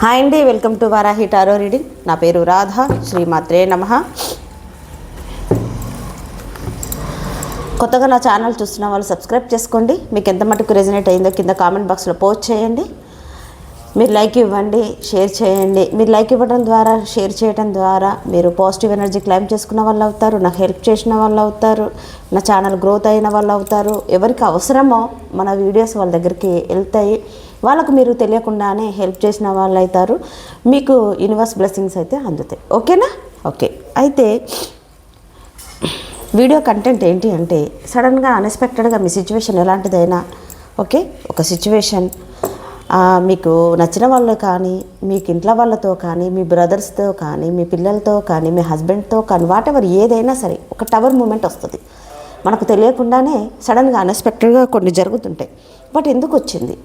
Hi అండి welcome to Varahi tarot reading. నా పేరు రాధ శ్రీమాత్రే నమ. కొత్తగా నా ఛానల్ చూస్తున్న వాళ్ళు సబ్స్క్రైబ్ చేసుకోండి. మీకు ఎంత మటుకు రెజనేట్ అయిందో కింద కామెంట్ బాక్స్లో పోస్ట్ చేయండి. మీరు లైక్ ఇవ్వండి షేర్ చేయండి. మీరు లైక్ ఇవ్వడం ద్వారా షేర్ చేయడం ద్వారా మీరు పాజిటివ్ ఎనర్జీ క్లైమ్ చేసుకున్న వాళ్ళు అవుతారు నాకు హెల్ప్ చేసిన వాళ్ళు అవుతారు నా ఛానల్ గ్రోత్ అయిన వాళ్ళు అవుతారు. ఎవరికి అవసరమో మన వీడియోస్ వాళ్ళ దగ్గరికి వెళ్తాయి. వాళ్ళకు మీరు తెలియకుండానే హెల్ప్ చేసిన వాళ్ళు అవుతారు మీకు యూనివర్స్ బ్లెస్సింగ్స్ అయితే అందుతాయి. ఓకేనా? ఓకే. అయితే వీడియో కంటెంట్ ఏంటి అంటే సడన్గా అన్ఎక్స్పెక్టెడ్గా మీ సిచ్యువేషన్ ఎలాంటిదైనా ఓకే? ఒక సిచ్యువేషన్ మీకు నచ్చిన వాళ్ళు కానీ మీకు ఇంట్లో వాళ్ళతో కానీ మీ బ్రదర్స్తో కానీ మీ పిల్లలతో కానీ మీ హస్బెండ్తో కానీ వాట్ ఎవర్ ఏదైనా సరే ఒక టవర్ మూమెంట్ వస్తుంది. మనకు తెలియకుండానే సడన్గా అన్ఎక్స్పెక్టెడ్గా కొన్ని జరుగుతుంటాయి. బట్ ఎందుకు వచ్చింది?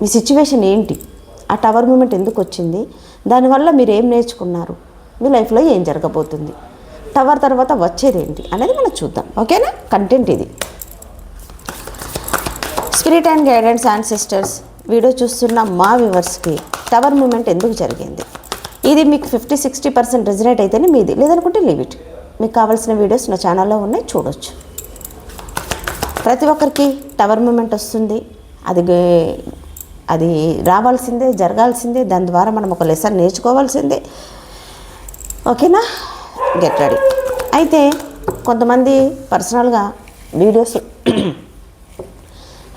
మీ సిచ్యువేషన్ ఏంటి? ఆ టవర్ మూమెంట్ ఎందుకు వచ్చింది? దానివల్ల మీరు ఏం నేర్చుకున్నారు? మీ లైఫ్లో ఏం జరగబోతుంది? టవర్ తర్వాత వచ్చేది ఏంటి? అనేది మనం చూద్దాం. ఓకేనా కంటెంట్ ఇది. Spirit and guidance and sisters video చూస్తున్న మా వ్యూవర్స్కి టవర్ మూమెంట్ ఎందుకు జరిగింది? ఇది మీకు ఫిఫ్టీ సిక్స్టీ పర్సెంట్ రిజనేట్ అయితేనే మీది. లేదనుకుంటే లీవ్ ఇట్ మీకు కావాల్సిన వీడియోస్ నా ఛానల్లో ఉన్నాయి చూడొచ్చు. ప్రతి ఒక్కరికి టవర్ మూమెంట్ వస్తుంది. అది అది రావాల్సిందే జరగాల్సిందే దాని ద్వారా మనం ఒక లెసన్ నేర్చుకోవాల్సిందే. ఓకేనా? Get ready. అయితే కొంతమంది పర్సనల్గా వీడియోస్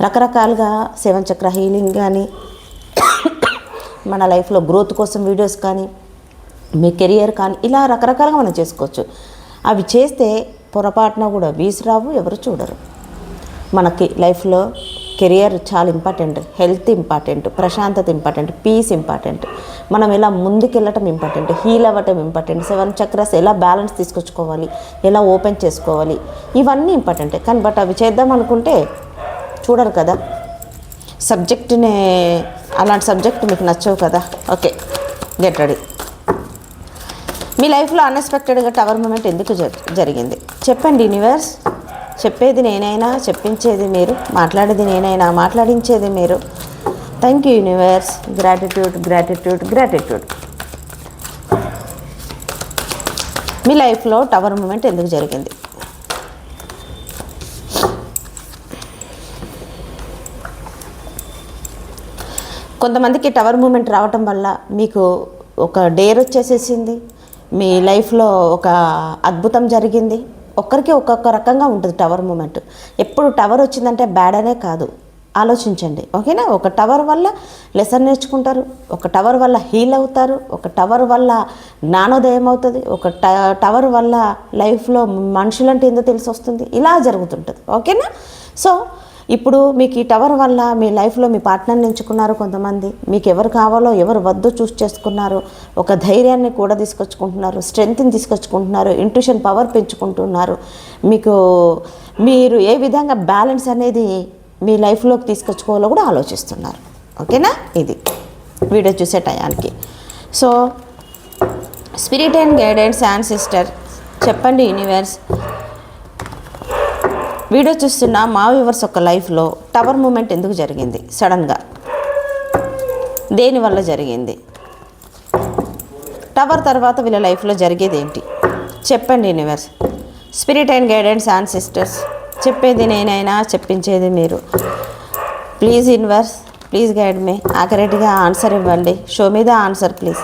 రకరకాలుగా సెవెన్ చక్ర హీలింగ్ కానీ మన లైఫ్లో గ్రోత్ కోసం వీడియోస్ కానీ మీ కెరియర్ కానీ ఇలా రకరకాలుగా మనం చేసుకోవచ్చు. అవి చేస్తే పొరపాటున కూడా వీసి రావు ఎవరు చూడరు. మనకి లైఫ్లో కెరియర్ చాలా ఇంపార్టెంట్ హెల్త్ ఇంపార్టెంట్ ప్రశాంతత ఇంపార్టెంట్ పీస్ ఇంపార్టెంట్. మనం ఎలా ముందుకెళ్ళటం ఇంపార్టెంట్ హీల్ అవ్వటం ఇంపార్టెంట్ సెవెన్ చక్రస్ ఎలా బ్యాలెన్స్ తీసుకొచ్చుకోవాలి ఎలా ఓపెన్ చేసుకోవాలి ఇవన్నీ ఇంపార్టెంటే. కానీ బట్ అవి చేద్దాం అనుకుంటే చూడరు కదా. సబ్జెక్ట్నే అలాంటి సబ్జెక్ట్ మీకు నచ్చవు కదా. Okay get ready. మీ లైఫ్లో అన్ఎక్స్పెక్టెడ్గా టవర్ మూమెంట్ ఎందుకు జరిగింది? చెప్పండి యూనివర్స్. చెప్పేది నేనైనా చెప్పించేది మీరు మాట్లాడేది నేనైనా మాట్లాడించేది మీరు. Thank you universe gratitude gratitude gratitude మీ లైఫ్లో టవర్ మూమెంట్ ఎందుకు జరిగింది? కొంతమందికి టవర్ మూమెంట్ రావటం వల్ల మీకు ఒక డేర్ వచ్చేసేసింది. మీ లైఫ్లో ఒక అద్భుతం జరిగింది. ఒక్కరికి ఒక్కొక్క రకంగా ఉంటుంది టవర్ మూమెంట్. ఎప్పుడు టవర్ వచ్చిందంటే బ్యాడ్ అనే కాదు. ఆలోచించండి. ఓకేనా? ఒక టవర్ వల్ల లెసన్ నేర్చుకుంటారు ఒక టవర్ వల్ల హీల్ అవుతారు ఒక టవర్ వల్ల జ్ఞానోదయం అవుతుంది ఒక ట- టవర్ వల్ల లైఫ్లో మనుషులంటే ఏందో తెలిసి వస్తుంది. ఇలా జరుగుతుంటుంది. ఓకేనా? సో ఇప్పుడు మీకు ఈ టవర్ వల్ల మీ లైఫ్లో మీ పార్ట్నర్ని ఎంచుకున్నారు కొంతమంది. మీకు ఎవరు కావాలో ఎవరు వద్దో చూస్ చేసుకున్నారు. ఒక ధైర్యాన్ని కూడా తీసుకొచ్చుకుంటున్నారు. స్ట్రెంగ్త్ని తీసుకొచ్చుకుంటున్నారు. ఇంట్యూషన్ పవర్ పెంచుకుంటున్నారు. మీకు మీరు ఏ విధంగా బ్యాలెన్స్ అనేది మీ లైఫ్లోకి తీసుకొచ్చుకోవాలో కూడా ఆలోచిస్తున్నారు. ఓకేనా? ఇది వీడియో చూసే టయానికి. So spirit and guidance ancestor sister చెప్పండి యూనివర్స్ వీడియో చూస్తున్న మా వ్యూవర్స్ ఒక లైఫ్లో టవర్ మూమెంట్ ఎందుకు జరిగింది? సడన్గా దేనివల్ల జరిగింది? టవర్ తర్వాత వీళ్ళ లైఫ్లో జరిగేది ఏంటి? చెప్పండి universe spirit and guidance and sisters చెప్పేది నేనైనా చెప్పించేది మీరు. ప్లీజ్ యూనివర్స్ ప్లీజ్ గైడ్ మీ ఆఖరిటిగా ఆన్సర్ ఇవ్వండి. షో మీద ఆన్సర్ ప్లీజ్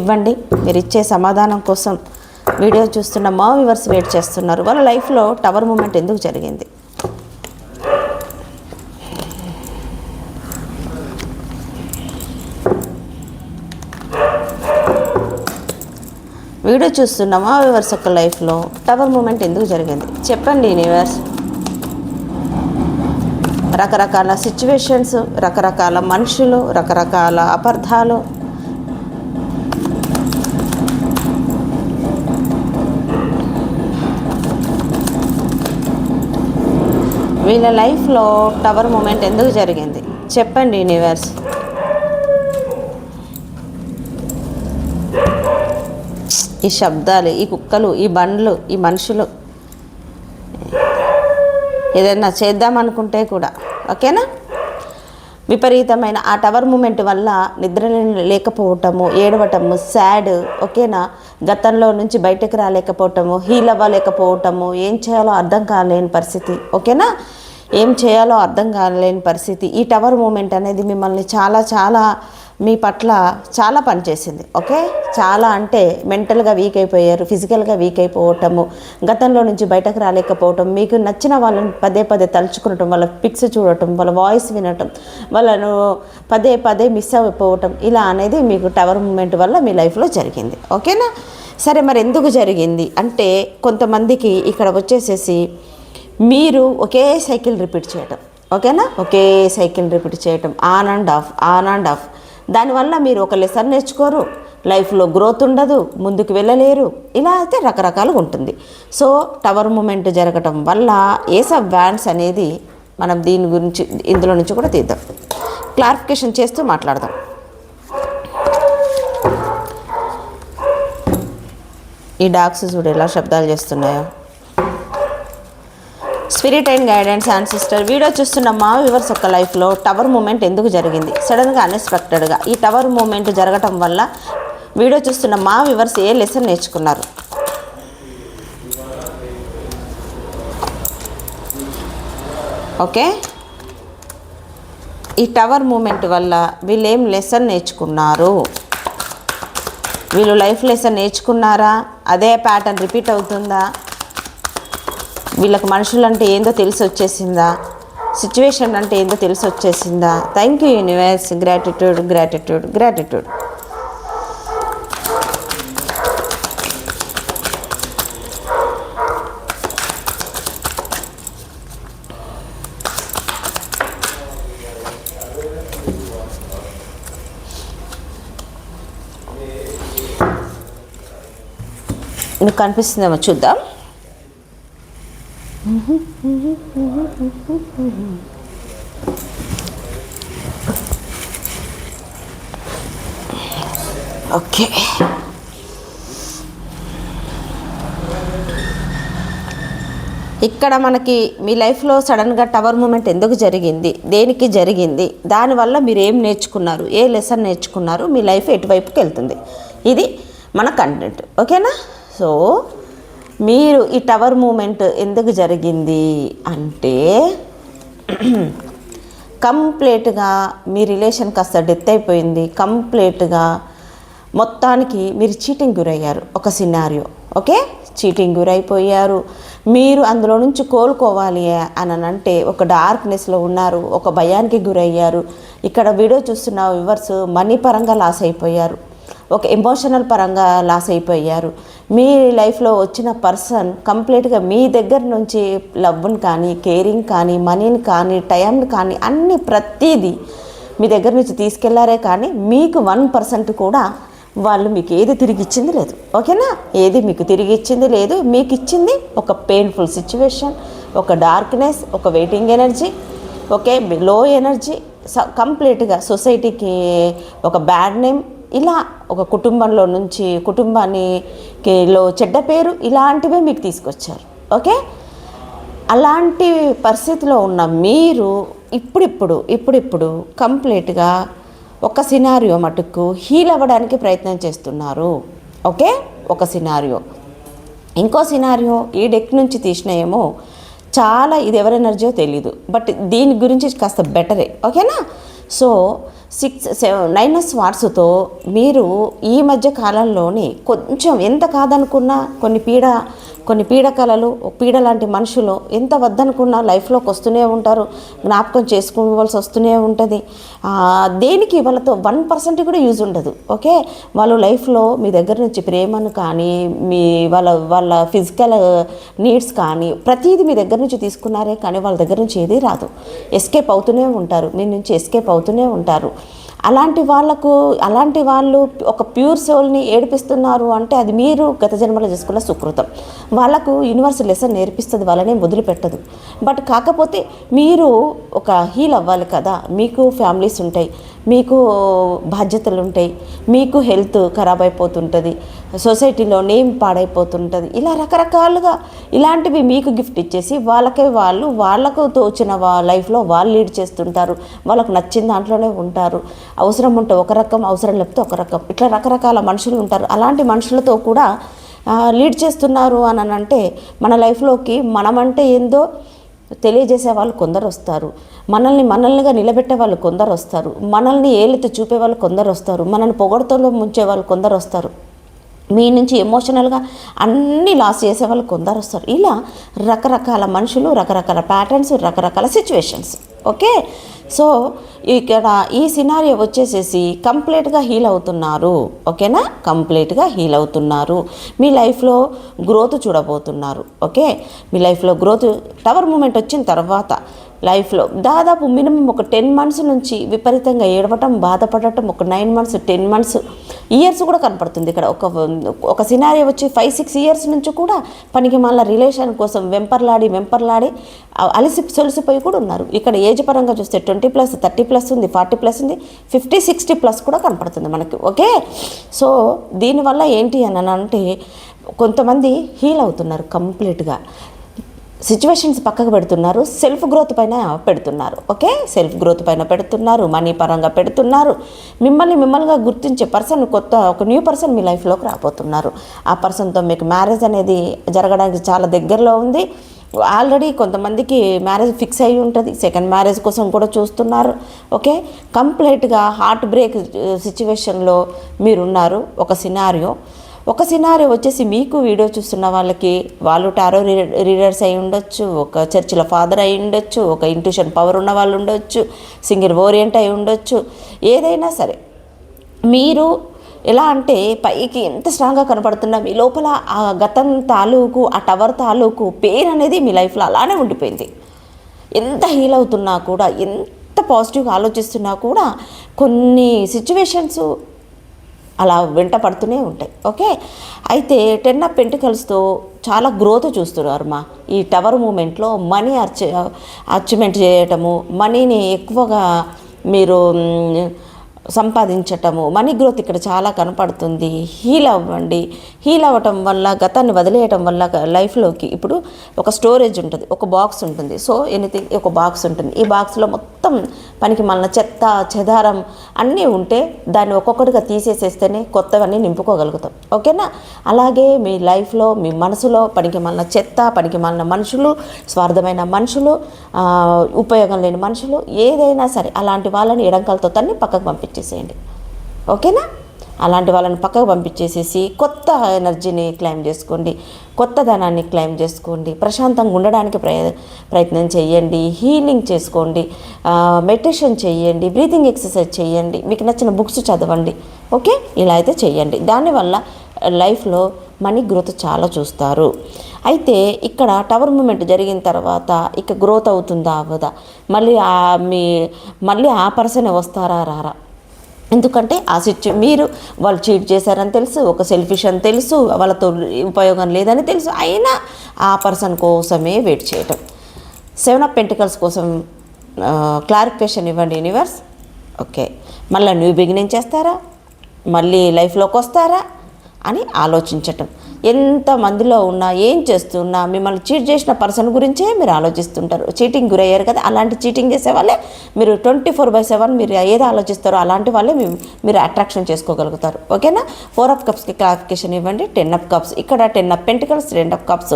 ఇవ్వండి. మీరు ఇచ్చే సమాధానం కోసం వీడియో చూస్తున్న మా వ్యూవర్స్ వెయిట్ చేస్తున్నారు. వాళ్ళ లైఫ్లో టవర్ మూమెంట్ ఎందుకు జరిగింది? వీడియో చూస్తున్న మా వ్యూవర్స్ యొక్క లైఫ్లో టవర్ మూమెంట్ ఎందుకు జరిగింది? చెప్పండి యూనివర్స్. రకరకాల సిచ్యువేషన్స్ రకరకాల మనుషులు రకరకాల అపార్థాలు వీళ్ళ లైఫ్లో టవర్ మూమెంట్ ఎందుకు జరిగింది? చెప్పండి యూనివర్స్. ఈ శబ్దాలు ఈ కుక్కలు ఈ బండ్లు ఈ మనుషులు. ఏదైనా చేద్దాం అనుకుంటే కూడా ఓకేనా? విపరీతమైన ఆ టవర్ మూమెంట్ వల్ల నిద్ర లేకపోవటము ఏడవటము సాడ్ ఓకేనా? గతంలో నుంచి బయటకు రాలేకపోవటము హీల్ అవ్వలేకపోవటము ఏం చేయాలో అర్థం కాలేని పరిస్థితి ఓకేనా? ఏం చేయాలో అర్థం కాలేని పరిస్థితి. ఈ టవర్ మూమెంట్ అనేది మిమ్మల్ని చాలా చాలా మీ పట్ల చాలా పనిచేసింది ఓకే? చాలా అంటే మెంటల్గా వీక్ అయిపోయారు ఫిజికల్గా వీక్ అయిపోవటము గతంలో నుంచి బయటకు రాలేకపోవటం మీకు నచ్చిన వాళ్ళని పదే పదే తలుచుకునటం వాళ్ళ పిక్స్ చూడటం వాళ్ళ వాయిస్ వినటం వాళ్ళను పదే పదే మిస్ అయిపోవటం ఇలా అనేది మీకు టవర్ మూమెంట్ వల్ల మీ లైఫ్లో జరిగింది ఓకేనా? సరే మరి ఎందుకు జరిగింది? అంటే కొంతమందికి ఇక్కడ వచ్చేసేసి మీరు ఒకే సైకిల్ రిపీట్ చేయటం. ఓకేనా? ఒకే సైకిల్ రిపీట్ చేయటం. On and off on and off. దానివల్ల మీరు ఒక లెసన్ నేర్చుకోరు. లైఫ్లో గ్రోత్ ఉండదు ముందుకు వెళ్ళలేరు. ఇలా అయితే రకరకాలుగా ఉంటుంది. సో టవర్ మూమెంట్ జరగటం వల్ల ఏస్ ఆఫ్ వ్యాన్స్ అనేది మనం దీని గురించి ఇందులో నుంచి కూడా తీద్దాం. క్లారిఫికేషన్ చేస్తూ మాట్లాడదాం. ఈ డాగ్స్ చూడు ఎలా శబ్దాలు చేస్తున్నాయో. Spirit and guidance and sister video చూస్తున్న మా వివర్స్ యొక్క లైఫ్లో టవర్ మూమెంట్ ఎందుకు జరిగింది? సడన్గా అన్ఎక్స్పెక్టెడ్గా ఈ టవర్ మూమెంట్ జరగటం వల్ల వీడియో చూస్తున్న మా వివర్స్ ఏ లెసన్ నేర్చుకున్నారు? ఓకే ఈ టవర్ మూమెంట్ వల్ల వీళ్ళు ఏం లెసన్ నేర్చుకున్నారు? వీళ్ళు లైఫ్ లెసన్ నేర్చుకున్నారా? అదే ప్యాటర్న్ రిపీట్ అవుతుందా? వీళ్ళకి మనుషులు అంటే ఏందో తెలిసి వచ్చేసిందా సిచ్యువేషన్ అంటే ఏందో తెలిసి వచ్చేసిందా thank you universe gratitude gratitude gratitude నీకు కనిపిస్తుందేమో చూద్దాం. ఓకే. ఇక్కడ మనకి మీ లైఫ్లో సడన్గా టవర్ మూమెంట్ ఎందుకు జరిగింది? దేనికి జరిగింది? దానివల్ల మీరు ఏం నేర్చుకున్నారు? ఏ లెసన్ నేర్చుకున్నారు? మీ లైఫ్ ఎటువైపుకి వెళ్తుంది? ఇది మన కంటెంట్. ఓకేనా? సో మీరు ఈ టవర్ మూమెంట్ ఎందుకు జరిగింది అంటే కంప్లీట్గా మీ రిలేషన్ కాస్త డెత్ అయిపోయింది. కంప్లీట్గా మొత్తానికి మీరు చీటింగ్ గురయ్యారు. ఒక సినారియో ఓకే? చీటింగ్ గురైపోయారు. మీరు అందులో నుంచి కోలుకోవాలి అని అంటే ఒక డార్క్నెస్లో ఉన్నారు. ఒక భయానికి గురయ్యారు. ఇక్కడ వీడియో చూస్తున్న వివర్స్ మనీ పరంగా లాస్ అయిపోయారు. ఒక ఎమోషనల్ పరంగా లాస్ అయిపోయారు. మీ లైఫ్లో వచ్చిన పర్సన్ కంప్లీట్గా మీ దగ్గర నుంచి లవ్ని కానీ కేరింగ్ కానీ మనీని కానీ టైంని కానీ అన్ని ప్రతిదీ మీ దగ్గర నుంచి తీసుకెళ్ళారే కానీ మీకు వన్ పర్సెంట్ కూడా వాళ్ళు మీకు ఏది తిరిగి ఇచ్చింది లేదు. ఓకేనా? ఏది మీకు తిరిగి ఇచ్చింది లేదు. మీకు ఇచ్చింది ఒక పెయిన్ఫుల్ సిచ్యువేషన్ ఒక డార్క్నెస్ ఒక waiting energy okay low energy కంప్లీట్గా సొసైటీకి ఒక బ్యాడ్ నేమ్ ఇలా ఒక కుటుంబంలో నుంచి కుటుంబానికిలో చెడ్డ పేరు ఇలాంటివే మీకు తీసుకొచ్చారు. ఓకే? అలాంటి పరిస్థితిలో ఉన్న మీరు ఇప్పుడిప్పుడు ఇప్పుడిప్పుడు కంప్లీట్గా ఒక సినారియో మటుకు హీల్ అవ్వడానికి ప్రయత్నం చేస్తున్నారు. ఓకే? ఒక సినారియో. ఇంకో సినారియో ఈ డెక్ నుంచి తీసినాయేమో చాలా ఇది ఎవరి ఎనర్జీయో తెలీదు. బట్ దీని గురించి కాస్త బెటరే. ఓకేనా? సో సిక్స్ సెవెన్ నైన్ వాట్స్తో మీరు ఈ మధ్య కాలంలోని కొంచెం ఎంత కాదనుకున్నా కొన్ని పీడ కొన్ని పీడకలలు పీడ లాంటి మనుషులు ఎంత వద్దనుకున్నా లైఫ్లోకి వస్తూనే ఉంటారు జ్ఞాపకం చేసుకోవాల్సి వస్తూనే ఉంటుంది. దేనికి వాళ్ళతో వన్ పర్సెంట్ కూడా యూజ్ ఉండదు ఓకే? వాళ్ళు లైఫ్లో మీ దగ్గర నుంచి ప్రేమను కానీ మీ వాళ్ళ వాళ్ళ ఫిజికల్ నీడ్స్ కానీ ప్రతిదీ మీ దగ్గర నుంచి తీసుకున్నారే కానీ వాళ్ళ దగ్గర నుంచి ఏదీ రాదు. ఎస్కేప్ అవుతూనే ఉంటారు మీ నుంచి ఎస్కేప్ అవుతూనే ఉంటారు. అలాంటి వాళ్ళకు అలాంటి వాళ్ళు ఒక ప్యూర్ సోల్ని ఏడిపిస్తున్నారు అంటే అది మీరు గత జన్మలో చేసుకున్న సుకృతం. వాళ్ళకు యూనివర్స్ లెసన్ నేర్పిస్తుంది వాళ్ళని వదిలిపెట్టదు బట్ కాకపోతే మీరు ఒక హీల్ అవ్వాలి కదా. మీకు ఫ్యామిలీస్ ఉంటాయి మీకు బాధ్యతలు ఉంటాయి మీకు హెల్త్ ఖరాబ్ అయిపోతుంటుంది సొసైటీలో నేమ్ పాడైపోతుంటుంది. ఇలా రకరకాలుగా ఇలాంటివి మీకు గిఫ్ట్ ఇచ్చేసి వాళ్ళకే వాళ్ళు వాళ్ళకు తోచిన వా లైఫ్లో వాళ్ళు లీడ్ చేస్తుంటారు వాళ్ళకు నచ్చిన దాంట్లోనే ఉంటారు. అవసరం ఉంటే ఒక రకం అవసరం లేకపోతే ఒక రకం. ఇట్లా రకరకాల మనుషులు ఉంటారు. అలాంటి మనుషులతో కూడా లీడ్ చేస్తున్నారు అని అంటే మన లైఫ్లోకి మనమంటే ఏందో తెలియజేసే వాళ్ళు కొందరు వస్తారు. మనల్ని మనల్నిగా నిలబెట్టే వాళ్ళు కొందరు వస్తారు. మనల్ని ఏలెత్తి చూపే వాళ్ళు కొందరు వస్తారు. మనల్ని పొగడతలో ముంచే వాళ్ళు కొందరు వస్తారు. మీ నుంచి ఎమోషనల్గా అన్నీ లాస్ చేసే వాళ్ళు కొందరు వస్తారు. ఇలా రకరకాల మనుషులు రకరకాల ప్యాటర్న్స్ రకరకాల సిచ్యువేషన్స్ ఓకే? సో ఇక్కడ ఈ సినారియో వచ్చేసేసి కంప్లీట్గా హీల్ అవుతున్నారు. ఓకేనా? కంప్లీట్గా హీల్ అవుతున్నారు. మీ లైఫ్లో గ్రోత్ చూడబోతున్నారు. ఓకే? మీ లైఫ్లో గ్రోత్ టవర్ మూమెంట్ వచ్చిన తర్వాత లైఫ్లో. దాదాపు మినిమం ఒక టెన్ మంత్స్ నుంచి విపరీతంగా ఏడవటం బాధపడటం ఒక nine months ten months years కూడా కనపడుతుంది ఇక్కడ. ఒక ఒక సినారీ వచ్చి ఫైవ్ సిక్స్ ఇయర్స్ నుంచి కూడా పనికి మళ్ళీ రిలేషన్ కోసం వెంపర్లాడి వెంపర్లాడి అలిసి సొలిసిపోయి కూడా ఉన్నారు. ఇక్కడ ఏజ్ పరంగా చూస్తే ట్వంటీ ప్లస్ థర్టీ ప్లస్ ఉంది ఫార్టీ ప్లస్ ఉంది ఫిఫ్టీ సిక్స్టీ ప్లస్ కూడా కనపడుతుంది మనకి. ఓకే? సో దీనివల్ల ఏంటి అని అంటే కొంతమంది హీల్ అవుతున్నారు కంప్లీట్గా. సిచ్యువేషన్స్ పక్కకు పెడుతున్నారు సెల్ఫ్ గ్రోత్ పైన పెడుతున్నారు ఓకే? సెల్ఫ్ గ్రోత్ పైన పెడుతున్నారు మనీ పరంగా పెడుతున్నారు. మిమ్మల్ని మిమ్మల్నిగా గుర్తించే పర్సన్ కొత్త ఒక న్యూ పర్సన్ మీ లైఫ్లోకి రాబోతున్నారు. ఆ పర్సన్తో మీకు మ్యారేజ్ అనేది జరగడానికి చాలా దగ్గరలో ఉంది. ఆల్రెడీ కొంతమందికి మ్యారేజ్ ఫిక్స్ అయి ఉంటుంది. సెకండ్ మ్యారేజ్ కోసం కూడా చూస్తున్నారు ఓకే? కంప్లీట్గా హార్ట్ బ్రేక్ సిచ్యువేషన్లో మీరున్నారు. ఒక సినారియో. ఒక సినారీ వచ్చేసి మీకు వీడియో చూస్తున్న వాళ్ళకి వాళ్ళు టారో రీడర్స్ అయి ఉండొచ్చు ఒక చర్చిల ఫాదర్ అయి ఉండొచ్చు ఒక ఇంట్యూషన్ పవర్ ఉన్న వాళ్ళు ఉండొచ్చు సింగర్ ఓరియంట్ అయి ఉండొచ్చు ఏదైనా సరే. మీరు ఎలా అంటే పైకి ఎంత స్ట్రాంగ్గా కనపడుతున్నా మీ లోపల ఆ గతం తాలూకు ఆ టవర్ తాలూకు పెయిన్ అనేది మీ లైఫ్లో అలానే ఉండిపోయింది. ఎంత హీల్ అవుతున్నా కూడా ఎంత పాజిటివ్గా ఆలోచిస్తున్నా కూడా కొన్ని సిచ్యువేషన్స్ అలా వెంట పడుతూనే ఉంటాయి. ఓకే? అయితే టెన్ ఆఫ్ పెంటికల్స్తో చాలా గ్రోత్ చూస్తున్నారు మా ఈ టవర్ మూమెంట్లో మనీ అర్చ అచీవ్మెంట్ చేయటము మనీని ఎక్కువగా మీరు సంపాదించటము. మనీ గ్రోత్ ఇక్కడ చాలా కనపడుతుంది. హీల్ అవ్వండి. హీల్ అవ్వటం వల్ల గతాన్ని వదిలేయటం వల్ల లైఫ్లోకి ఇప్పుడు ఒక స్టోరేజ్ ఉంటుంది ఒక బాక్స్ ఉంటుంది. సో ఎనీథింగ్ ఒక బాక్స్ ఉంటుంది. ఈ బాక్స్లో మొత్తం పనికి మళ్ళీ చెత్త చెదారం అన్నీ ఉంటే దాన్ని ఒక్కొక్కటిగా తీసేసేస్తేనే కొత్తవన్నీ నింపుకోగలుగుతాం. ఓకేనా? అలాగే మీ లైఫ్లో మీ మనసులో పనికి మళ్ళీ చెత్త పనికి మళ్ళీ మనుషులు స్వార్థమైన మనుషులు ఉపయోగం లేని మనుషులు ఏదైనా సరే అలాంటి వాళ్ళని ఎడంకాలతో తన్ని పక్కకు పంపించారు చేసేయండి ఓకేనా? అలాంటి వాళ్ళని పక్కకు పంపించేసేసి కొత్త ఎనర్జీని క్లైమ్ చేసుకోండి. కొత్త ధనాన్ని క్లైమ్ చేసుకోండి. ప్రశాంతంగా ఉండడానికి ప్రయ ప్రయత్నం చేయండి. హీలింగ్ చేసుకోండి. మెడిటేషన్ చేయండి. బ్రీతింగ్ ఎక్సర్సైజ్ చేయండి. మీకు నచ్చిన బుక్స్ చదవండి. ఓకే? ఇలా అయితే చేయండి. దానివల్ల లైఫ్లో మనీ గ్రోత్ చాలా చూస్తారు. అయితే ఇక్కడ టవర్ మూమెంట్ జరిగిన తర్వాత ఇక గ్రోత్ అవుతుందా? అవ్వదా? మళ్ళీ మీ మళ్ళీ ఆ పర్సనే వస్తారా? రారా? ఎందుకంటే ఆ సిచ్యు మీరు వాళ్ళు చీట్ చేశారని తెలుసు ఒక సెల్ఫిష్ అని తెలుసు వాళ్ళతో ఉపయోగం లేదని తెలుసు. అయినా ఆ పర్సన్ కోసమే వెయిట్ చేయటం. సెవెన్ ఆఫ్ పెంటికల్స్ కోసం క్లారిఫికేషన్ ఇవ్వండి యూనివర్స్ ఓకే మళ్ళీ న్యూ బిగినింగ్ చేస్తారా? మళ్ళీ లైఫ్లోకి వస్తారా? అని ఆలోచించటం. ఎంత మందిలో ఉన్నా ఏం చేస్తున్నా మిమ్మల్ని చీట్ చేసిన పర్సన్ గురించే మీరు ఆలోచిస్తుంటారు. చీటింగ్ గురయ్యారు కదా అలాంటి చీటింగ్ చేసే వాళ్ళే మీరు ట్వంటీ ఫోర్ బై సెవెన్ మీరు ఏది ఆలోచిస్తారో అలాంటి వాళ్ళే మీ- మీరు అట్రాక్షన్ చేసుకోగలుగుతారు. ఓకేనా? ఫోర్ ఆఫ్ కప్స్కి క్లారిఫికేషన్ ఇవ్వండి. టెన్ ఆఫ్ కప్స్ ఇక్కడ ten of pentacles ten of cups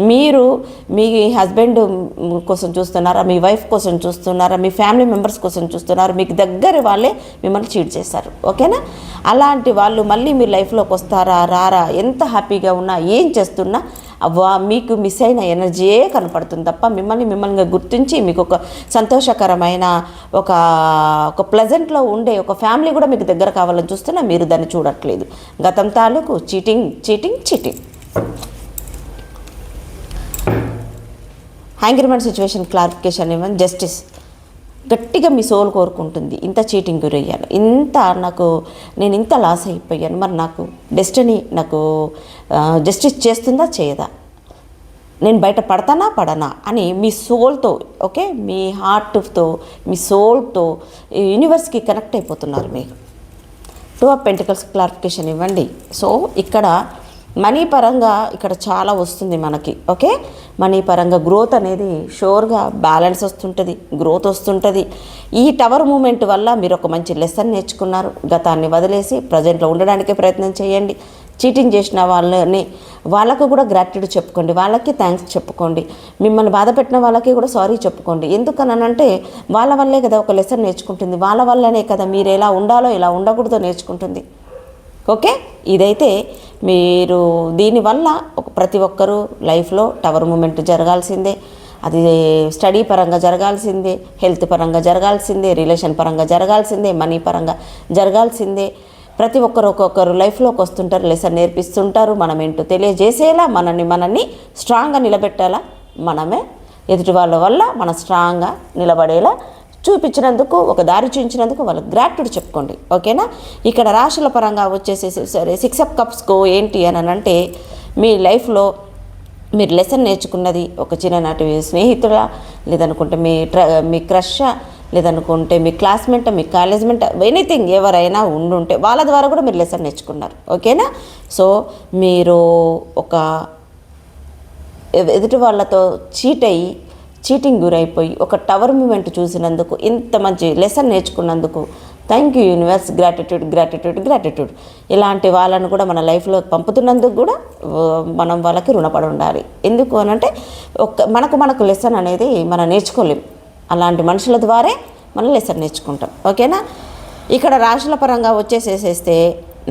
మీరు మీ హస్బెండ్ కోసం చూస్తున్నారా? మీ వైఫ్ కోసం చూస్తున్నారా? మీ ఫ్యామిలీ మెంబర్స్ కోసం చూస్తున్నారా? మీకు దగ్గర వాళ్ళే మిమ్మల్ని చీట్ చేస్తారు ఓకేనా? అలాంటి వాళ్ళు మళ్ళీ మీ లైఫ్లోకి వస్తారా? రారా? ఎంత హ్యాపీగా హ్యాపీగా ఉన్నా ఏం చేస్తున్నా అవ్వా మీకు మిస్ అయిన ఎనర్జీయే కనపడుతుంది తప్ప మిమ్మల్ని మిమ్మల్ని గుర్తించి మీకు ఒక సంతోషకరమైన ఒక ఒక ప్లెజెంట్లో ఉండే ఒక ఫ్యామిలీ కూడా మీకు దగ్గర కావాలని చూస్తున్నా మీరు దాన్ని చూడట్లేదు. గతం తాలూకు చీటింగ్ చీటింగ్ చీటింగ్ హ్యాంగ్రిమెంట్ సిచ్యువేషన్ క్లారిఫికేషన్ ఇవ్వండి జస్టిస్ గట్టిగా మీ సోల్ కోరుకుంటుంది ఇంత చీటింగ్ గురయ్యాను ఇంత నాకు నేను ఇంత లాస్ అయిపోయాను మరి నాకు డెస్టినీ నాకు జస్టిస్ చేస్తుందా చేయదా? నేను బయట పడతానా పడనా? అని మీ సోల్తో ఓకే మీ హార్ట్తో మీ సోల్తో యూనివర్స్కి కనెక్ట్ అయిపోతున్నారు మీరు. టూ ఆఫ్ పెంటికల్స్ క్లారిఫికేషన్ ఇవ్వండి. సో ఇక్కడ మనీ పరంగా ఇక్కడ చాలా వస్తుంది మనకి ఓకే? మనీ పరంగా గ్రోత్ అనేది షోర్గా బ్యాలెన్స్ వస్తుంటుంది గ్రోత్ వస్తుంటుంది. ఈ టవర్ మూమెంట్ వల్ల మీరు ఒక మంచి లెసన్ నేర్చుకున్నారు. గతాన్ని వదిలేసి ప్రజెంట్లో ఉండడానికే ప్రయత్నం చేయండి. చీటింగ్ చేసిన వాళ్ళని వాళ్ళకు కూడా గ్రాట్యూడ్ చెప్పుకోండి వాళ్ళకి థ్యాంక్స్ చెప్పుకోండి. మిమ్మల్ని బాధ పెట్టిన వాళ్ళకి కూడా సారీ చెప్పుకోండి. ఎందుకనంటే వాళ్ళ వల్లే కదా ఒక లెసన్ నేర్చుకుంటుంది. వాళ్ళ వల్లనే కదా మీరు ఎలా ఉండాలో ఇలా ఉండకూడదో నేర్చుకుంటుంది. ఓకే? ఇదైతే మీరు దీనివల్ల ఒక ప్రతి ఒక్కరూ లైఫ్లో టవర్ మూమెంట్ జరగాల్సిందే. అది స్టడీ పరంగా జరగాల్సిందే హెల్త్ పరంగా జరగాల్సిందే రిలేషన్ పరంగా జరగాల్సిందే మనీ పరంగా జరగాల్సిందే. ప్రతి ఒక్కరు ఒక్కొక్కరు లైఫ్లోకి వస్తుంటారు లెసన్ నేర్పిస్తుంటారు మనం ఏంటో తెలియజేసేలా మనల్ని మనల్ని స్ట్రాంగ్గా నిలబెట్టేలా మనమే ఎదుటి వాళ్ళ వల్ల మనం స్ట్రాంగ్గా నిలబడేలా చూపించినందుకు ఒక దారి చూపించినందుకు వాళ్ళు గ్రాట్యుడ్ చెప్పుకోండి. ఓకేనా? ఇక్కడ రాశుల పరంగా వచ్చేసి సరే సిక్స్ అప్ కప్స్కో ఏంటి అని అంటే మీ లైఫ్లో మీరు లెసన్ నేర్చుకున్నది ఒక చిన్ననాటి స్నేహితుల లేదనుకుంటే మీ ట్ర మీ క్రష్ లేదనుకుంటే మీ క్లాస్మేట్ మీ కాలేజ్మెంట్ ఎనీథింగ్ ఎవరైనా ఉండుంటే వాళ్ళ ద్వారా కూడా మీరు లెసన్ నేర్చుకున్నారు. ఓకేనా? సో మీరు ఒక ఎదుటి వాళ్ళతో చీట్ అయ్యి చీటింగ్ గురైపోయి ఒక టవర్ మూమెంట్ చూసినందుకు ఇంత మంచి lesson నేర్చుకున్నందుకు thank you universe gratitude gratitude gratitude ఇలాంటి వాళ్ళను కూడా మన లైఫ్లో పంపుతున్నందుకు కూడా మనం వాళ్ళకి రుణపడి ఉండాలి. ఎందుకు అని అంటే ఒక మనకు మనకు లెసన్ అనేది మనం నేర్చుకోలేం. అలాంటి మనుషుల ద్వారే మనం లెసన్ నేర్చుకుంటాం. ఓకేనా? ఇక్కడ రాశుల పరంగా వచ్చేసేసేస్తే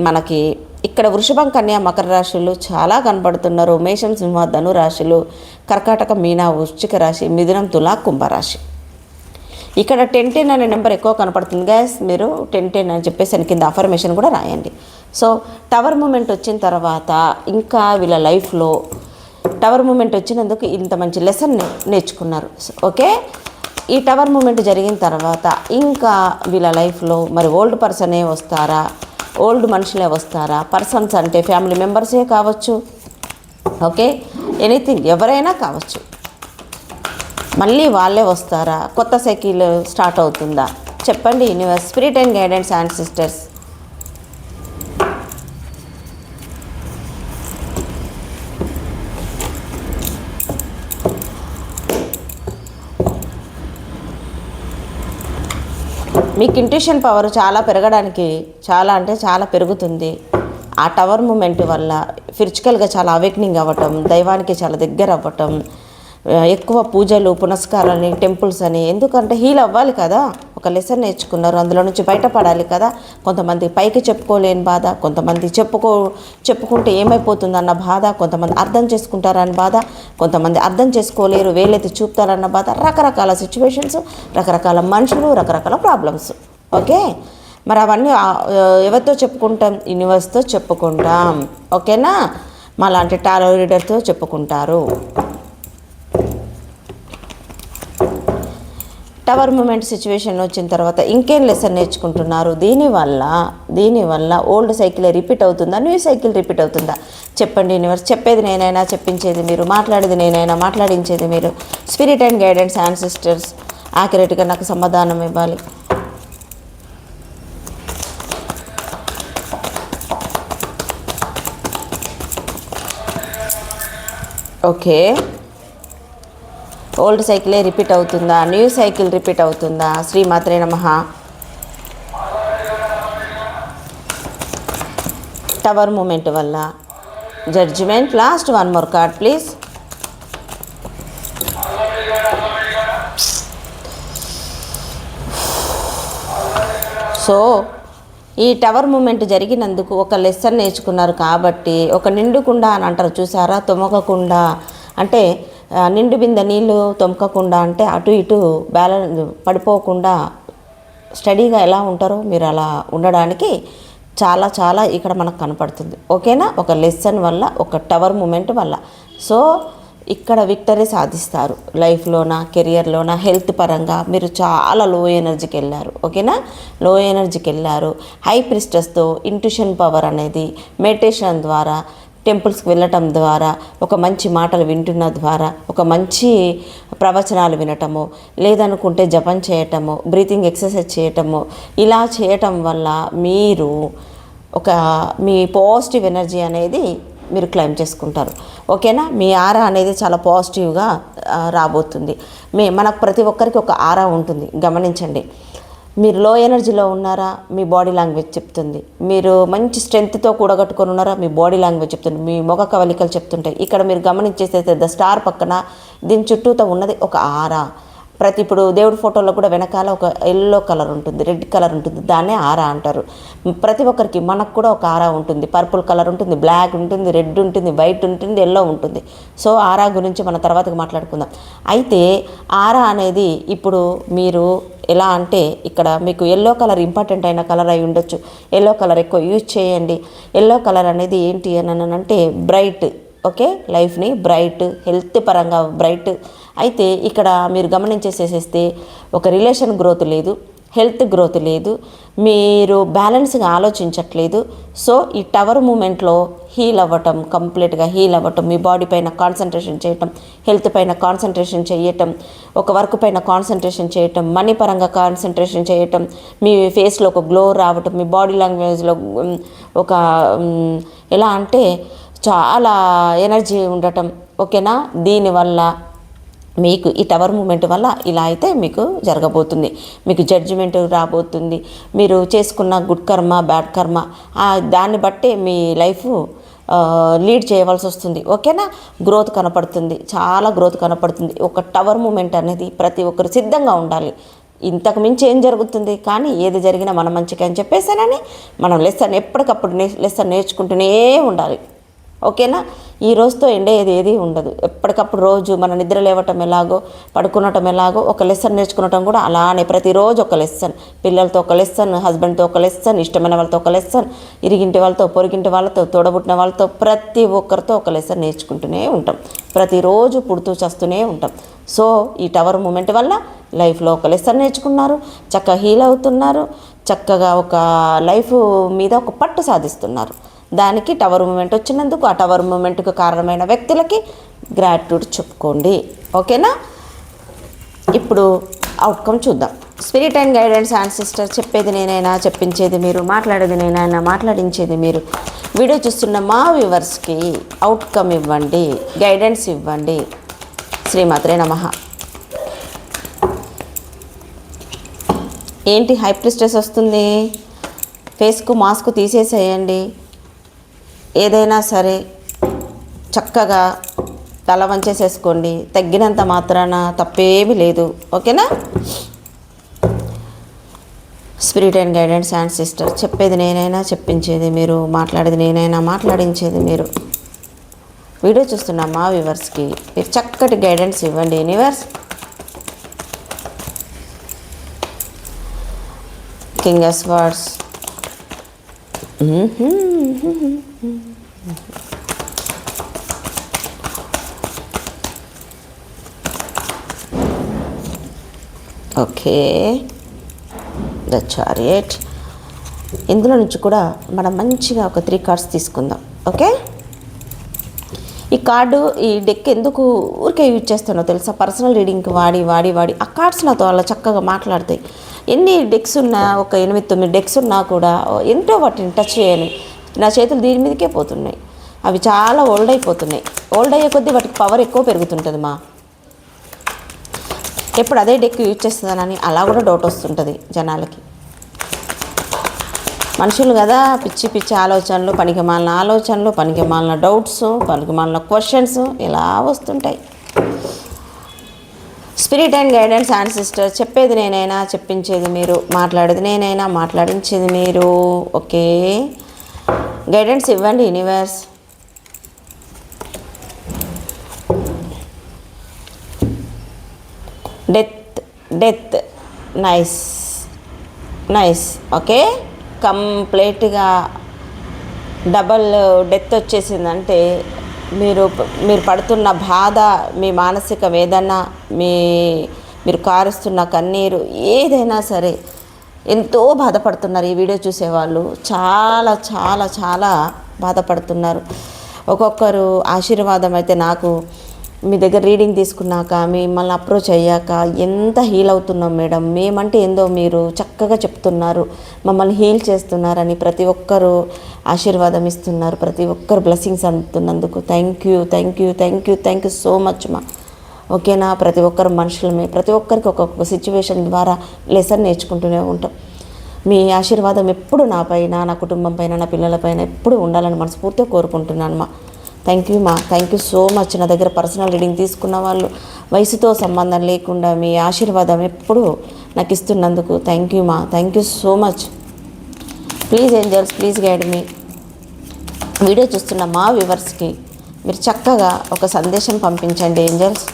మనకి ఇక్కడ వృషభం కన్యా మకర రాశులు చాలా కనబడుతున్నారు మేషం సింహ ధను రాశులు కర్కాటక మీనా వృశ్చిక రాశి మిథునం తులా కుంభరాశి. ఇక్కడ టెన్ టెన్ అనే నెంబర్ ఎక్కువ కనపడుతుంది గ్యాస్ మీరు టెన్ టెన్ అని చెప్పేసి కింద అఫర్మేషన్ కూడా రాయండి. సో టవర్ మూమెంట్ వచ్చిన తర్వాత ఇంకా వీళ్ళ లైఫ్లో టవర్ మూమెంట్ వచ్చినందుకు ఇంత మంచి లెసన్ నేర్చుకున్నారు. ఓకే ఈ టవర్ మూమెంట్ జరిగిన తర్వాత ఇంకా వీళ్ళ లైఫ్లో మరి ఓల్డ్ పర్సనే వస్తారా? ఓల్డ్ మనుషులే వస్తారా? పర్సన్స్ అంటే ఫ్యామిలీ మెంబర్సే కావచ్చు. ఓకే? ఎనీథింగ్ ఎవరైనా కావచ్చు. మళ్ళీ వాళ్ళే వస్తారా? కొత్త సైకిల్ స్టార్ట్ అవుతుందా? చెప్పండి universe. Spirit and guidance and sisters. మీకు ఇంట్యూషన్ పవర్ చాలా పెరగడానికి చాలా అంటే చాలా పెరుగుతుంది. ఆ టవర్ మూమెంట్ వల్ల ఫిజికల్గా చాలా అవేక్నింగ్ అవ్వటం దైవానికి చాలా దగ్గర అవ్వటం ఎక్కువ పూజలు పునస్కారాలని టెంపుల్స్ అని ఎందుకంటే హీల్ అవ్వాలి కదా. ఒక లెసన్ నేర్చుకున్నారు. అందులో నుంచి బయటపడాలి కదా. కొంతమంది పైకి చెప్పుకోలేని బాధ కొంతమంది చెప్పుకో చెప్పుకుంటే ఏమైపోతుందన్న బాధ కొంతమంది అర్థం చేసుకుంటారన్న బాధ కొంతమంది అర్థం చేసుకోలేరు వేలైతే చూపుతారన్న బాధ రకరకాల సిచ్యువేషన్స్ రకరకాల మనుషులు రకరకాల ప్రాబ్లమ్స్ ఓకే? మరి అవన్నీ ఎవరితో చెప్పుకుంటాం? యూనివర్స్తో చెప్పుకుంటాం. ఓకేనా? మా లాంటి టారో రీడర్తో చెప్పుకుంటారు. టవర్ మూమెంట్ సిచ్యువేషన్ వచ్చిన తర్వాత ఇంకేం లెసన్ నేర్చుకుంటున్నారు? దీనివల్ల దీనివల్ల ఓల్డ్ సైకిల్ రిపీట్ అవుతుందా? న్యూ సైకిల్ రిపీట్ అవుతుందా? చెప్పండి యూనివర్స్. చెప్పేది నేనైనా చెప్పించేది మీరు మాట్లాడేది నేనైనా మాట్లాడించేది మీరు. స్పిరిట్ అండ్ గైడెన్స్ యాన్సిస్టర్స్ యాక్యురేట్గా నాకు సమాధానం ఇవ్వాలి. ఓకే. ఓల్డ్ సైకిలే రిపీట్ అవుతుందా? న్యూ సైకిల్ రిపీట్ అవుతుందా? శ్రీమాత్రే నమ. టవర్ మూమెంట్ వల్ల. Judgement last one more card please so ఈ టవర్ మూమెంట్ జరిగినందుకు ఒక లెసన్ నేర్చుకున్నారు కాబట్టి ఒక నిండుకుండా అని అంటారు చూసారా? తొమకకుండా అంటే నిండు బింద నీళ్ళు తొమకకుండా అంటే అటు ఇటు బ్యాలెన్స్ పడిపోకుండా స్టడీగా ఎలా ఉంటారో మీరు అలా ఉండడానికి చాలా చాలా ఇక్కడ మనకు కనపడుతుంది. ఓకేనా? ఒక లెసన్ వల్ల ఒక టవర్ మూమెంట్ వల్ల. సో ఇక్కడ విక్టరీ సాధిస్తారు. లైఫ్లోన కెరియర్లోన హెల్త్ పరంగా మీరు చాలా లో ఎనర్జీకి వెళ్ళారు. ఓకేనా? లో ఎనర్జీకి వెళ్ళారు. హై ప్రిస్టస్తో ఇంట్యూషన్ పవర్ అనేది మెడిటేషన్ ద్వారా టెంపుల్స్కి వెళ్ళటం ద్వారా ఒక మంచి మాటలు వింటున్న ద్వారా ఒక మంచి ప్రవచనాలు వినటము లేదనుకుంటే జపం చేయటము బ్రీతింగ్ ఎక్సర్సైజ్ చేయటము ఇలా చేయటం వల్ల మీరు ఒక మీ పాజిటివ్ ఎనర్జీ అనేది మీరు క్లైమ్ చేసుకుంటారు. ఓకేనా? మీ ఆరా అనేది చాలా పాజిటివ్గా రాబోతుంది. మే మనకు ప్రతి ఒక్కరికి ఒక ఆరా ఉంటుంది. గమనించండి. మీరు లో ఎనర్జీలో ఉన్నారా మీ బాడీ లాంగ్వేజ్ చెప్తుంది. మీరు మంచి స్ట్రెంగ్త్తో కూడగట్టుకొని ఉన్నారా మీ బాడీ లాంగ్వేజ్ చెప్తుంది. మీ ముఖ కవలికలు చెప్తుంటాయి. ఇక్కడ మీరు గమనించేస్తే ద స్టార్ పక్కన దీని చుట్టూతో ఉన్నది ఒక ఆరా. ప్రతి ఇప్పుడు దేవుడి ఫోటోలో కూడా వెనకాల ఒక ఎల్లో కలర్ ఉంటుంది రెడ్ కలర్ ఉంటుంది దాన్నే ఆరా అంటారు. ప్రతి ఒక్కరికి మనకు కూడా ఒక ఆరా ఉంటుంది. పర్పుల్ కలర్ ఉంటుంది బ్లాక్ ఉంటుంది రెడ్ ఉంటుంది వైట్ ఉంటుంది ఎల్లో ఉంటుంది. సో ఆరా గురించి మన తర్వాత మాట్లాడుకుందాం. అయితే ఆరా అనేది ఇప్పుడు మీరు ఎలా అంటే ఇక్కడ మీకు ఎల్లో కలర్ ఇంపార్టెంట్ అయిన కలర్ అయి ఉండొచ్చు. ఎల్లో కలర్ ఎక్కువ యూజ్ చేయండి. ఎల్లో కలర్ అనేది ఏంటి అని అంటే బ్రైట్ ఓకే? లైఫ్ని బ్రైట్ హెల్త్ పరంగా బ్రైట్ అయితే ఇక్కడ మీరు గమనించేసేసేస్తే ఒక రిలేషన్ గ్రోత్ లేదు హెల్త్ గ్రోత్ లేదు మీరు బ్యాలెన్స్గా ఆలోచించట్లేదు. సో ఈ టవర్ మూమెంట్లో హీల్ అవ్వటం కంప్లీట్గా హీల్ అవ్వటం మీ బాడీ పైన కాన్సన్ట్రేషన్ చేయటం హెల్త్ పైన కాన్సన్ట్రేషన్ చేయటం ఒక వర్క్ పైన కాన్సన్ట్రేషన్ చేయటం మనీ పరంగా కాన్సన్ట్రేషన్ చేయటం మీ ఫేస్లో ఒక గ్లో రావటం మీ బాడీ లాంగ్వేజ్లో ఒక ఎలా అంటే చాలా ఎనర్జీ ఉండటం ఓకేనా? దీనివల్ల మీకు ఈ టవర్ మూమెంట్ వల్ల ఇలా అయితే మీకు జరగబోతుంది. మీకు జడ్జిమెంట్ రాబోతుంది. మీరు చేసుకున్న గుడ్ కర్మ బ్యాడ్ కర్మ దాన్ని బట్టి మీ లైఫ్ లీడ్ చేయవలసి వస్తుంది. ఓకేనా గ్రోత్ కనపడుతుంది. చాలా గ్రోత్ కనపడుతుంది. ఒక టవర్ మూమెంట్ అనేది ప్రతి ఒక్కరు సిద్ధంగా ఉండాలి. ఇంతకు మించి ఏం జరుగుతుంది? కానీ ఏది జరిగినా మన మంచిగా అని చెప్పేసానని మనం లెసన్ ఎప్పటికప్పుడు లెసన్ నేర్చుకుంటూనే ఉండాలి. ఓకేనా? ఈ రోజుతో ఎండేది ఏది ఉండదు. ఎప్పటికప్పుడు రోజు మన నిద్ర లేవటం ఎలాగో పడుకునటం ఎలాగో ఒక లెసన్ నేర్చుకునటం కూడా అలానే ప్రతిరోజు ఒక లెసన్. పిల్లలతో ఒక లెసన్ హస్బెండ్తో ఒక లెసన్ ఇష్టమైన వాళ్ళతో ఒక లెసన్ ఇరిగింటి వాళ్ళతో పొరిగింటి వాళ్ళతో తోడబుట్టిన వాళ్ళతో ప్రతి ఒక్కరితో ఒక లెసన్ నేర్చుకుంటూనే ఉంటాం. ప్రతిరోజు పుడుతూ చేస్తూనే ఉంటాం. సో ఈ టవర్ మూమెంట్ వల్ల లైఫ్లో ఒక లెసన్ నేర్చుకున్నారు చక్కగా హీల్ అవుతున్నారు చక్కగా ఒక లైఫ్ మీద ఒక పట్టు సాధిస్తున్నారు. దానికి టవర్ మూమెంట్ వచ్చినందుకు ఆ టవర్ మూమెంట్కు కారణమైన వ్యక్తులకి గ్రాట్యూడ్ చెప్పుకోండి. ఓకేనా ఇప్పుడు అవుట్కమ్ చూద్దాం. Spirit and guidance ancestor sister చెప్పేది నేనైనా చెప్పించేది మీరు మాట్లాడేది నేనైనా మాట్లాడించేది మీరు. వీడియో చూస్తున్న మా వ్యూవర్స్కి అవుట్కమ్ ఇవ్వండి. గైడెన్స్ ఇవ్వండి. శ్రీమాత్రే నమ. ఏంటి హైప్రిస్టెస్ వస్తుంది? ఫేస్కు మాస్క్ తీసేసేయండి. ఏదైనా సరే చక్కగా తల వంచేసేసుకోండి. తగ్గినంత మాత్రాన తప్పేమీ లేదు. ఓకేనా? Spirit and guidance and sister చెప్పేది నేనైనా చెప్పించేది మీరు మాట్లాడేది నేనైనా మాట్లాడించేది మీరు. వీడియో చూస్తున్న మా వ్యూవర్స్కి మీరు చక్కటి గైడెన్స్ ఇవ్వండి universe kings words okay. The chariot ఇందులో నుంచి కూడా మనం మంచిగా ఒక త్రీ కార్డ్స్ తీసుకుందాం. ఓకే ఈ కార్డు ఈ డెక్ ఎందుకు ఊరికే యూజ్ చేస్తానో తెలుసా? పర్సనల్ రీడింగ్కి వాడి వాడి వాడి. ఆ కార్డ్స్ నాతో అలా చక్కగా మాట్లాడతాయి. ఎన్ని డెక్స్ ఉన్నా ఒక ఎనిమిది తొమ్మిది డెక్స్ ఉన్నా కూడా ఎంతో వాటిని టచ్ చేయను నా చేతులు దీని మీదకే పోతున్నాయి. అవి చాలా ఓల్డ్ అయిపోతున్నాయి. ఓల్డ్ అయ్యే కొద్దీ వాటికి పవర్ ఎక్కువ పెరుగుతుంటుంది మా. ఎప్పుడు అదే డెక్ యూజ్ చేస్తుందని అలా కూడా డౌట్ వస్తుంటుంది జనాలకి. మనుషులు కదా పిచ్చి పిచ్చి ఆలోచనలు పనికిమాలిన ఆలోచనలు పనికిమాలిన డౌట్స్ పనికిమాలిన క్వశ్చన్స్ ఇలా వస్తుంటాయి. Spirit and guidance and sister చెప్పేది నేనైనా చెప్పించేది మీరు మాట్లాడేది నేనైనా మాట్లాడించేది మీరు. ఓకే? గైడెన్స్ ఇవ్వండి universe death death nice nice okay కంప్లీట్గా డబల్ డెత్ వచ్చేసిందంటే మీరు మీరు పడుతున్న బాధ మీ మానసిక వేదన మీ మీరు కారుస్తున్న కన్నీరు ఏదైనా సరే ఎంతో బాధపడుతున్నారు. ఈ వీడియో చూసేవాళ్ళు చాలా చాలా చాలా బాధపడుతున్నారు. ఒక్కొక్కరు ఆశీర్వాదం అయితే నాకు మీ దగ్గర రీడింగ్ తీసుకున్నాక మిమ్మల్ని అప్రోచ్ అయ్యాక ఎంత హీల్ అవుతున్నాం మేడం? మేమంటే ఏందో మీరు చక్కగా చెప్తున్నారు. మమ్మల్ని హీల్ చేస్తున్నారని ప్రతి ఒక్కరు ఆశీర్వాదం ఇస్తున్నారు. ప్రతి ఒక్కరు blessings అందుతున్నందుకు. Thank you thank you thank you thank you so much మా. ఓకేనా? ప్రతి ఒక్కరు మనుషులమే ప్రతి ఒక్కరికి ఒక్కొక్క సిచ్యువేషన్ ద్వారా లెసన్ నేర్చుకుంటూనే ఉంటాం. మీ ఆశీర్వాదం ఎప్పుడు నా పైన నా కుటుంబం పైన నా పిల్లలపైన ఎప్పుడు ఉండాలని మనస్ఫూర్తిగా కోరుకుంటున్నాను మా. థ్యాంక్ యూ మా. థ్యాంక్ యూ సో మచ్ నా దగ్గర పర్సనల్ రీడింగ్ తీసుకున్న వాళ్ళు వయసుతో సంబంధం లేకుండా మీ ఆశీర్వాదం ఎప్పుడు నాకు ఇస్తున్నందుకు థ్యాంక్ యూ మా. Thank you so much please angels please guide me video చూస్తున్న మా వ్యూవర్స్కి మీరు చక్కగా ఒక సందేశం పంపించండి ఏంజల్స్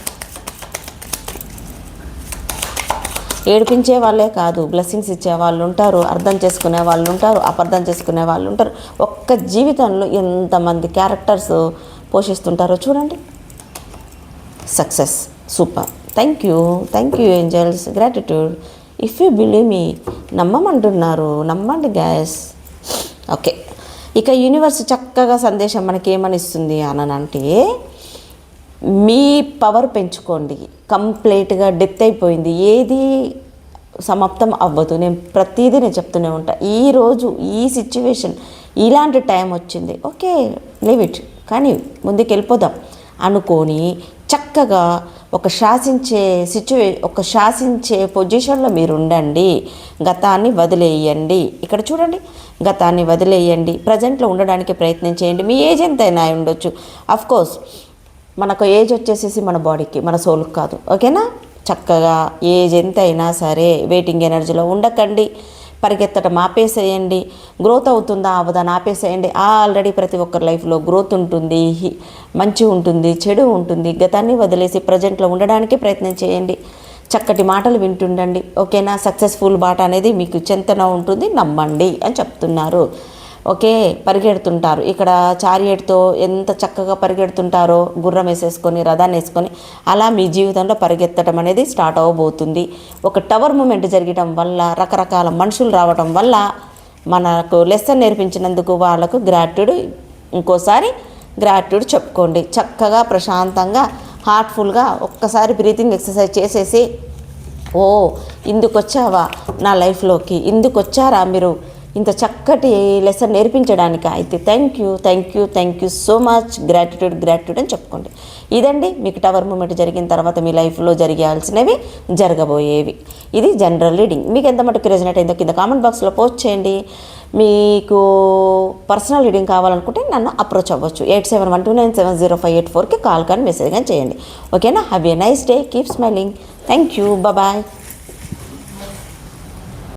ఏడిపించే వాళ్ళే కాదు. బ్లెస్సింగ్స్ ఇచ్చే వాళ్ళు ఉంటారు అర్థం చేసుకునే వాళ్ళు ఉంటారు అపార్థం చేసుకునే వాళ్ళు ఉంటారు ఒక్క జీవితంలో ఎంతమంది క్యారెక్టర్స్ పోషిస్తుంటారో చూడండి. Success super thank you thank you angels gratitude if you believe మీ నమ్మమంటున్నారు. నమ్మండి గ్యాస్ ఓకే ఇక యూనివర్స్ చక్కగా సందేశం మనకి ఏమని ఇస్తుంది అని అంటే మీ పవర్ పెంచుకోండి. కంప్లీట్గా డెత్ అయిపోయింది. ఏది సమాప్తం అవ్వదు. నేను ప్రతిదీ నేను చెప్తూనే ఉంటా. ఈరోజు ఈ సిచ్యువేషన్ ఇలాంటి టైం వచ్చింది. ఓకే లీవ్ ఇట్ కానీ ముందుకు వెళ్ళిపోదాం అనుకొని చక్కగా ఒక శాసించే సిచ్యువే ఒక శాసించే పొజిషన్లో మీరు ఉండండి. గతాన్ని వదిలేయండి. ఇక్కడ చూడండి. గతాన్ని వదిలేయండి. ప్రజెంట్లో ఉండడానికి ప్రయత్నం చేయండి. మీ ఏజ్ అయినా అయి ఉండొచ్చు. అఫ్కోర్స్ మనకు ఏజ్ వచ్చేసేసి మన బాడీకి మన సోల్కి కాదు. ఓకేనా? చక్కగా ఏజ్ ఎంత అయినా సరే వెయిటింగ్ ఎనర్జీలో ఉండకండి. పరిగెత్తడం ఆపేసేయండి. గ్రోత్ అవుతుందా? అవదాని ఆపేసేయండి. ఆల్రెడీ ప్రతి ఒక్కరి లైఫ్లో గ్రోత్ ఉంటుంది. హి- మంచి ఉంటుంది. చెడు ఉంటుంది. గతాన్ని వదిలేసి ప్రజెంట్లో ఉండడానికి ప్రయత్నం చేయండి. చక్కటి మాటలు వింటుండండి. ఓకేనా? సక్సెస్ఫుల్ బాట అనేది మీకు చెంతన ఉంటుంది. నమ్మండి అని చెప్తున్నారు. ఓకే పరిగెడుతుంటారు. ఇక్కడ చారియట్తో ఎంత చక్కగా పరిగెడుతుంటారో గుర్రం వేసేసుకొని రథాన్ని వేసుకొని అలా మీ జీవితంలో పరిగెత్తడం అనేది స్టార్ట్ అవ్వబోతుంది ఒక టవర్ మూమెంట్ జరగడం వల్ల రకరకాల మనుషులు రావడం వల్ల మనకు లెసన్ నేర్పించినందుకు వాళ్ళకు గ్రాట్యుడ్ ఇంకోసారి గ్రాట్యుడ్ చెప్పుకోండి. చక్కగా ప్రశాంతంగా హార్ట్ఫుల్గా ఒక్కసారి బ్రీతింగ్ ఎక్సర్సైజ్ చేసేసి ఓ ఇందుకు వచ్చావా నా లైఫ్లోకి? ఇందుకు వచ్చారా మీరు? ఇంత చక్కటి లెసన్ నేర్పించడానికి అయితే thank you thank you thank you so much gratitude gratitude అని చెప్పుకోండి. ఇదండి మీకు టవర్ మూమెంట్ జరిగిన తర్వాత మీ లైఫ్లో జరిగాల్సినవి జరగబోయేవి. ఇది జనరల్ రీడింగ్ మీకు ఎంత మటుకు రెజనేట్ అయిందో కింద కామెంట్ బాక్స్లో పోస్ట్ చేయండి. మీకు పర్సనల్ రీడింగ్ కావాలనుకుంటే నన్ను అప్రోచ్ అవ్వచ్చు. Eight seven one two nine seven zero five eight ఫోర్కి కాల్ కానీ మెసేజ్ కానీ చేయండి. ఓకేనా have a nice day keep smiling thank you bye